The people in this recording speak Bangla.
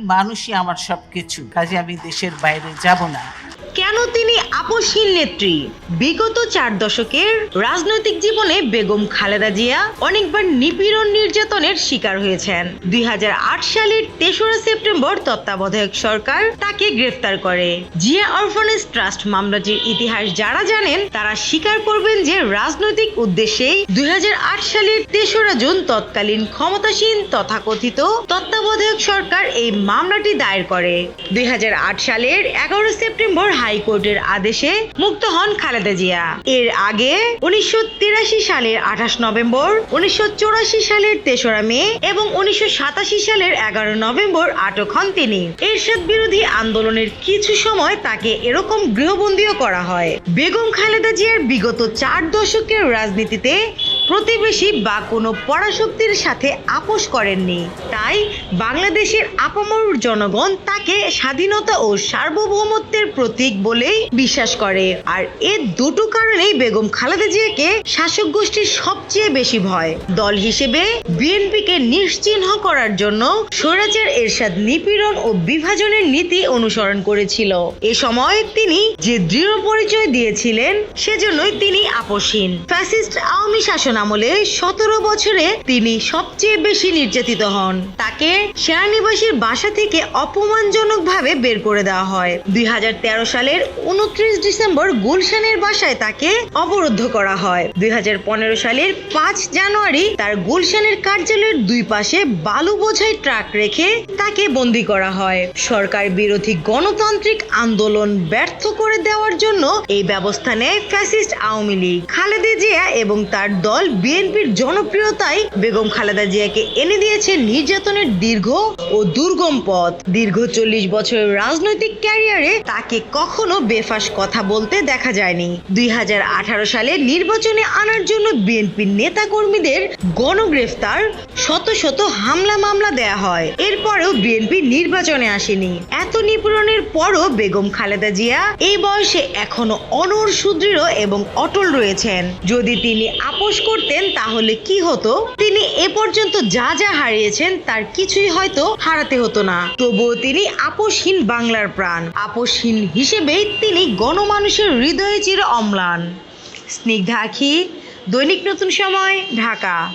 মানুষই আমার সবকিছু। কাজে আমি দেশের বাইরে যাব না। কেন তিনি আপসহীন নেত্রী? বিগত চার দশকের রাজনৈতিক জীবনে বেগম খালেদা জিয়া অনেকবার নিপীড়ন নির্যাতনের শিকার হয়েছেন। দুই সালের তেসরা সেপ্টেম্বর তত্ত্বাবধায়ক সরকার তাকে গ্রেফতার করে। জিয়া অরফানেজ ট্রাস্ট মামলাটির ইতিহাস যারা জানেন, তারা স্বীকার করবেন যে রাজনৈতিক উদ্দেশ্যেই দুই হাজার আট সালের তেসরা জুন তৎকালীন ক্ষমতাসীন তথাকথিত তত্ত্বাবধায়ক সরকার এই মামলাটি দায়ের করে। দুই হাজার আট সালের এগারো সেপ্টেম্বর হাইকোর্টের আদেশে মুক্ত হন খালেদা জিয়া। এর আগে উনিশশো সালের আঠাশ নভেম্বর, উনিশশো সালের তেসরা মে এবং উনিশশো সাতাশি সালের এগারো নভেম্বর আটক হন তিনি। এরশাদ বিরোধী আন্দোলনের কিছু সময় তাকে এরকম গৃহবন্দীও করা হয়। বেগম খালেদা জিয়ার বিগত চার দশকের রাজনীতিতে প্রতিবেশী বা কোনো পরাশক্তির সাথে আপোষ করেননি। তাই বাংলাদেশের আপামর জনগণ তাকে স্বাধীনতা ও সার্বভৌমত্বের প্রতীক বলেই বিশ্বাস করে। আর এ দুটো কারণেই বেগম খালেদা জিয়াকে শাসক গোষ্ঠীর সবচেয়ে বেশি ভয়। দল হিসেবে বিএনপিকে নিশ্চিহ্ন করার জন্য স্বৈরাচার এরশাদ নিপীড়ন ও বিভাজনের নীতি অনুসরণ করেছিল। এ সময় তিনি যে দৃঢ় পরিচয় দিয়েছিলেন, সেজন্যই তিনি আপোষহীন। ফ্যাসিস্ট আওয়ামী শাসন আমলে সতেরো বছরে তিনি সবচেয়ে বেশি নির্যাতিত হন। তাকে সেনানিবাসীর বাসা থেকে অপমানজনকভাবে বের করে দেওয়া হয়। দুই সালের উনত্রিশ ডিসেম্বর গুলশানের বাসায় তাকে অবরুদ্ধ করা হয়। দুই সালের পাঁচ জানুয়ারি তার গুলশানের কার্যালয়ের দুই পাশে বালু বোঝাই ট্রাক রেখে তাকে বন্দি করা হয়। সরকার বিরোধী গণতান্ত্রিক আন্দোলন ব্যর্থ করে দেওয়ার জন্য এই ব্যবস্থা নেয় ফ্যাসিস্ট আওয়ামী লীগ। খালেদা জিয়া এবং তার দল বিএনপির জনপ্রিয়তায় বেগম খালেদা জিয়াকে এনে দিয়েছে নির্যাতনের দীর্ঘ ও দুর্গম পথ। দীর্ঘ চল্লিশ বছরের রাজনৈতিক ক্যারিয়ারে তাকে কখনো বেফাস কথা বলতে দেখা যায়নি। দুই হাজার আঠারো সালে নির্বাচনে আনার জন্য বিএনপির নেতাকর্মীদের গণগ্রেফতার, শত শত হামলা মামলা দেয়া হয়। এরপরেও বিএনপি নির্বাচনে আসেনি। এত নিপীড়নের পরও বেগম খালেদা জিয়া এই বয়সে এখনও অনর সুদৃঢ় এবং অটল রয়েছেন। যদি তিনি আপোষ করতেন, তাহলে কি হতো? তিনি এ পর্যন্ত যা যা হারিয়েছেন, তার কিছুই হয়তো হারাতে হতো না। তবুও তিনি আপোষহীন বাংলার প্রাণ। আপোষহীন হিসেবেই তিনি গণমানুষের হৃদয়ে চির অম্লান। স্নিগ্ধাখি দৈনিক নতুন সময়, ঢাকা।